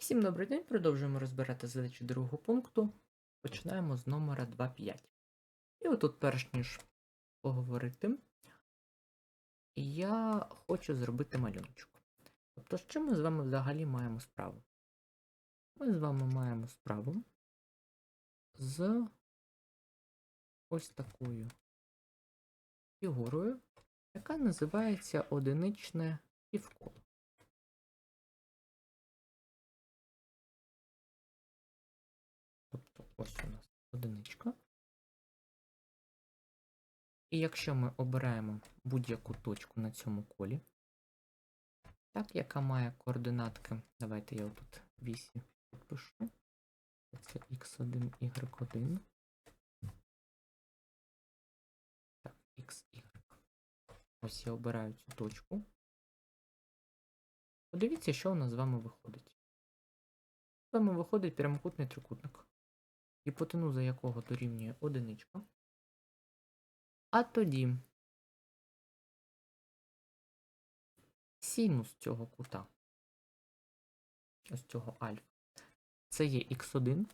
Всім добрий день. Продовжуємо розбирати задачі другого пункту. Починаємо з номера 2.5. І отут, перш ніж поговорити, я хочу зробити малюночок. Тобто, з чим ми з вами взагалі маємо справу? Ми з вами маємо справу з ось такою фігурою, яка називається одиничне півколо. Ось у нас одиничка. І якщо ми обираємо будь-яку точку на цьому колі, так, яка має координатки, давайте я отут 8 підпишу. Це x1, y1. Так, xy. Ось я обираю цю точку. Подивіться, що у нас з вами виходить. З вами виходить прямокутний трикутник гіпотенуза якого дорівнює одиничка. А тоді синус цього кута, ось цього альфа, це є х1,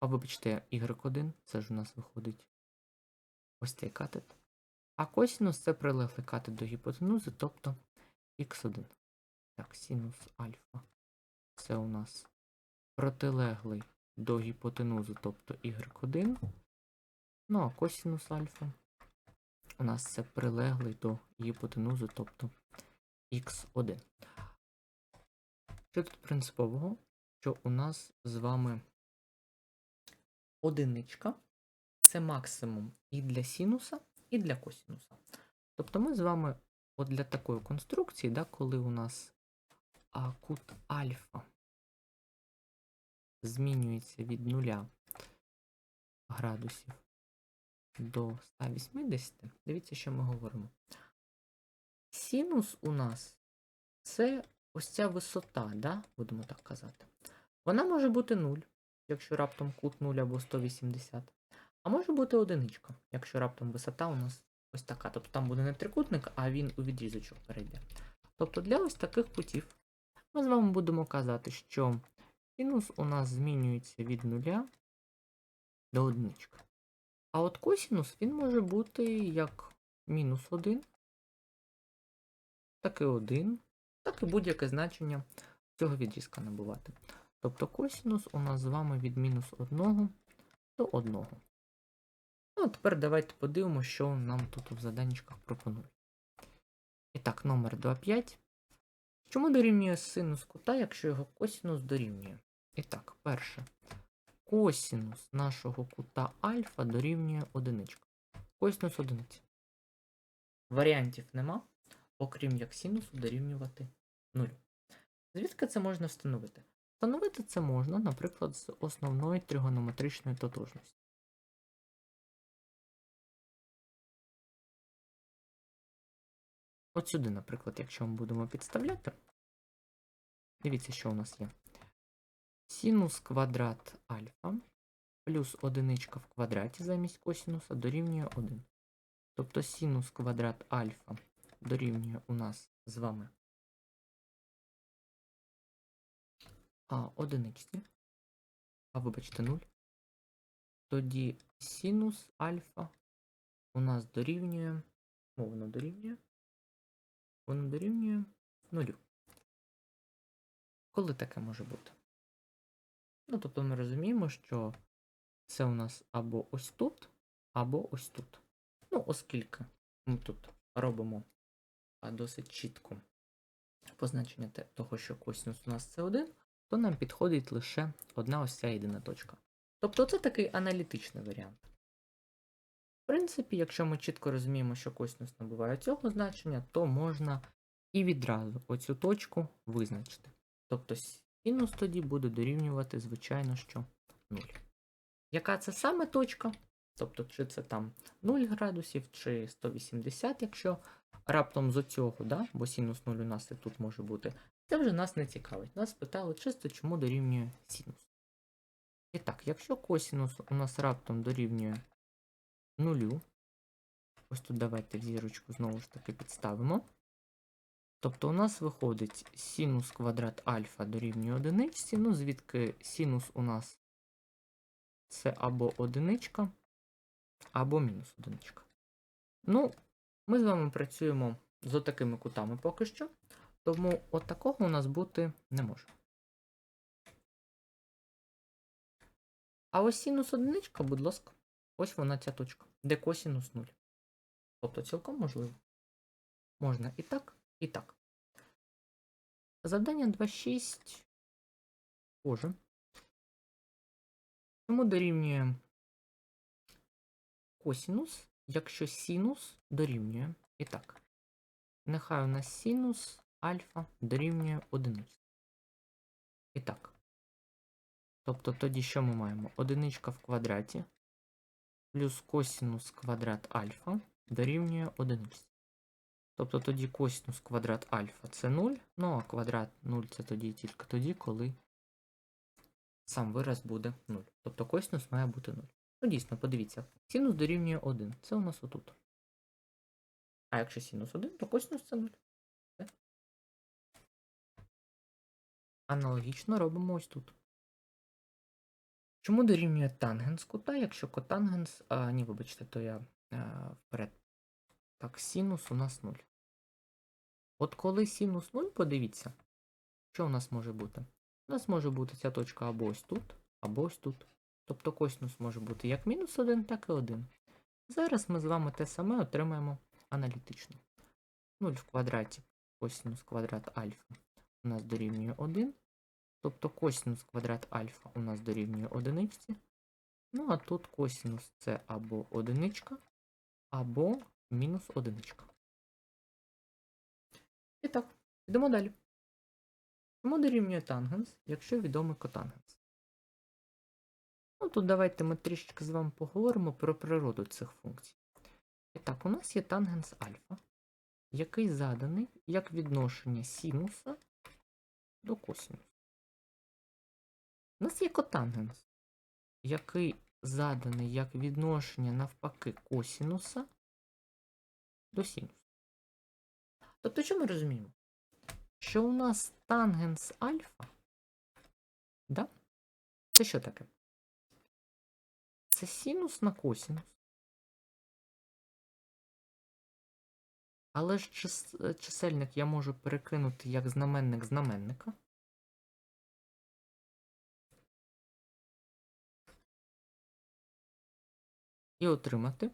а вибачте, y1, це ж у нас виходить ось цей катет. А косінус це прилеглий катет до гіпотенузи, тобто х1. Так, синус альфа. Це у нас протилеглий до гіпотенузи, тобто y1. Ну, а косінус альфа у нас це прилеглий до гіпотенузи, тобто x1. Що тут принципового? Що у нас з вами одиничка це максимум і для синуса, і для косінуса. Тобто ми з вами от для такої конструкції, да, коли у нас а, кут альфа змінюється від 0 градусів до 180, дивіться, що ми говоримо. Синус у нас це ось ця висота, да? будемо так казати. Вона може бути 0, якщо раптом кут 0 або 180. А може бути одиничка, якщо раптом висота у нас ось така. Тобто там буде не трикутник, а він у відрізочок перейде. Тобто для ось таких кутів ми з вами будемо казати, що Синус у нас змінюється від нуля до одинички. А от косінус він може бути як мінус 1, так і 1, так і будь-яке значення цього відрізка набувати. Тобто косінус у нас з вами від мінус 1 до 1. Ну, а тепер давайте подивимося, що нам тут в заданнячках пропонують. І так, номер 2,5. Чому дорівнює синус кута, якщо його косінус дорівнює? І так, перше. Косінус нашого кута альфа дорівнює одиничка. Косінус одиниці. Варіантів нема, окрім як синусу дорівнювати 0. Звідки це можна встановити? Встановити це можна, наприклад, з основної тригонометричної тотожності. От сюди, наприклад, якщо ми будемо підставляти, дивіться, що у нас є. Синус квадрат альфа плюс одиничка в квадраті замість косінуса дорівнює 1. Тобто синус квадрат альфа дорівнює у нас з вами а, одиничці. А вибачте 0. Тоді синус альфа у нас дорівнює. О, воно дорівнює. Воно дорівнює 0. Коли таке може бути? Ну, тобто ми розуміємо, що це у нас або ось тут, або ось тут. Ну, оскільки ми тут робимо досить чітко позначення того, що косинус у нас це 1, то нам підходить лише одна ось ця єдина точка. Тобто це такий аналітичний варіант. В принципі, якщо ми чітко розуміємо, що косинус набуває цього значення, то можна і відразу оцю точку визначити. Тобто Синус тоді буде дорівнювати, звичайно, що 0. Яка це саме точка? Тобто, чи це там 0 градусів, чи 180, якщо раптом з оцього, да? бо синус 0 у нас і тут може бути, це вже нас не цікавить. Нас питали чисто, чому дорівнює синус. І так, якщо косинус у нас раптом дорівнює 0, ось тут давайте зірочку знову ж таки підставимо. Тобто у нас виходить синус квадрат альфа дорівнює одиничці, ну звідки синус у нас це або одиничка, або мінус одиничка. Ну, ми з вами працюємо з отакими кутами поки що, тому от такого у нас бути не може. А ось синус одиничка, будь ласка, ось вона ця точка, де косінус 0. Тобто цілком можливо. Можна і так, і так. Завдання 2.6. Боже. Чому дорівнює косінус, якщо синус дорівнює. І так. Нехай у нас синус альфа дорівнює 1. І так. Тобто тоді що ми маємо? Одиничка в квадраті плюс косінус квадрат альфа дорівнює 1. Тобто тоді косінус квадрат альфа це 0, ну а квадрат 0 це тоді тільки тоді, коли сам вираз буде 0. Тобто косінус має бути 0. Ну дійсно, подивіться, синус дорівнює 1. Це у нас отут. А якщо синус 1, то косінус це 0. Все. Аналогічно робимо ось тут. Чому дорівнює тангенс кута, якщо котангенс. А, ні, вибачте, то я а, вперед. Так, синус у нас 0. От коли синус 0, подивіться, що у нас може бути? У нас може бути ця точка або ось тут, або ось тут. Тобто косинус може бути як мінус 1, так і 1. Зараз ми з вами те саме отримаємо аналітично. 0 в квадраті косинус квадрат альфа у нас дорівнює 1. Тобто косинус квадрат альфа у нас дорівнює 1. Ну а тут косинус це або одиничка, або мінус одиничка. І так, йдемо далі. Чому дорівнює тангенс, якщо відомий котангенс? Ну, тут давайте ми трішечки з вами поговоримо про природу цих функцій. І так, у нас є тангенс альфа, який заданий як відношення синуса до косинуса. У нас є котангенс, який заданий як відношення навпаки косинуса до синуса. Тобто, що ми розуміємо? Що у нас тангенс альфа? Да? Це що таке? Це синус на косинус. Але ж чис... чисельник я можу перекинути як знаменник знаменника. І отримати,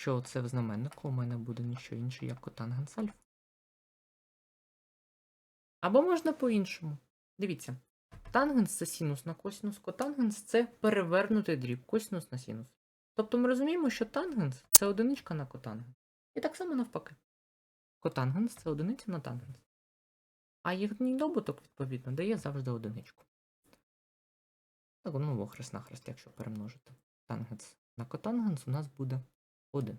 що це в знаменнику у мене буде ніщо інше, як котангенс альфа. Або можна по-іншому. Дивіться. Тангенс це синус на косинус, котангенс це перевернутий дріб, косинус на синус. Тобто ми розуміємо, що тангенс це одиничка на котангенс. І так само навпаки. Котангенс це одиниця на тангенс. А їхній добуток, відповідно, дає завжди одиничку. Так, ну, охрест нахрест, якщо перемножити. Тангенс на котангенс у нас буде 1.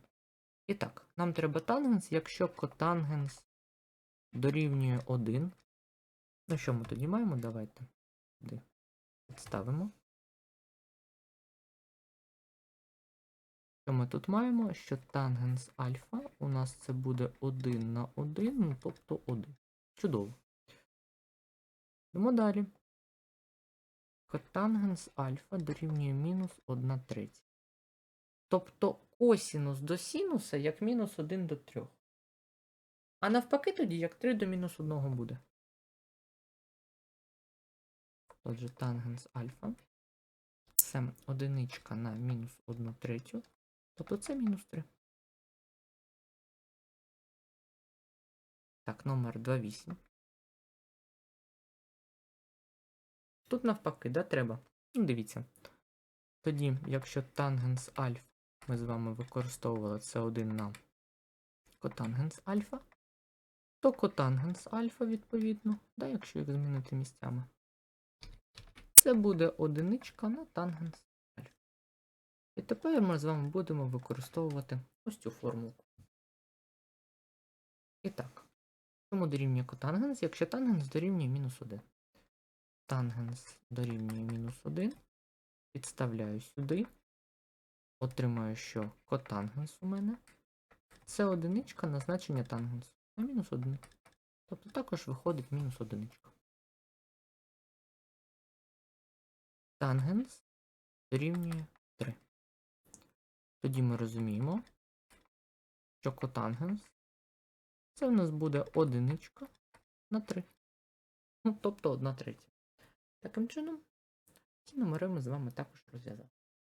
І так, нам треба тангенс, якщо котангенс дорівнює 1. Ну, що ми тоді маємо? Давайте сюди підставимо. Що ми тут маємо? Що тангенс альфа у нас це буде 1 на 1, ну, тобто 1. Чудово. Йдемо далі. Котангенс альфа дорівнює мінус 1 третя. Тобто косінус до синуса як мінус 1 до 3. А навпаки тоді як 3 до мінус 1 буде. Отже, тангенс альфа. Це одиничка на мінус 1 третю. Тобто це мінус 3. Так, номер 28. Тут навпаки, да, треба? Ну, дивіться. Тоді, якщо тангенс альфа ми з вами використовували це 1 на котангенс альфа, то котангенс альфа, відповідно, да, якщо їх змінити місцями, це буде одиничка на тангенс альфа. І тепер ми з вами будемо використовувати ось цю формулку. І так, чому дорівнює котангенс, якщо тангенс дорівнює мінус 1? Тангенс дорівнює мінус 1. Підставляю сюди. Отримаю, що котангенс у мене. Це одиничка на значення тангенсу. на мінус 1. Тобто також виходить мінус одиничка. Тангенс дорівнює 3. Тоді ми розуміємо, що котангенс це в нас буде одиничка на 3. Ну, тобто 1 третя. Таким чином, ці номери ми з вами також розв'язали.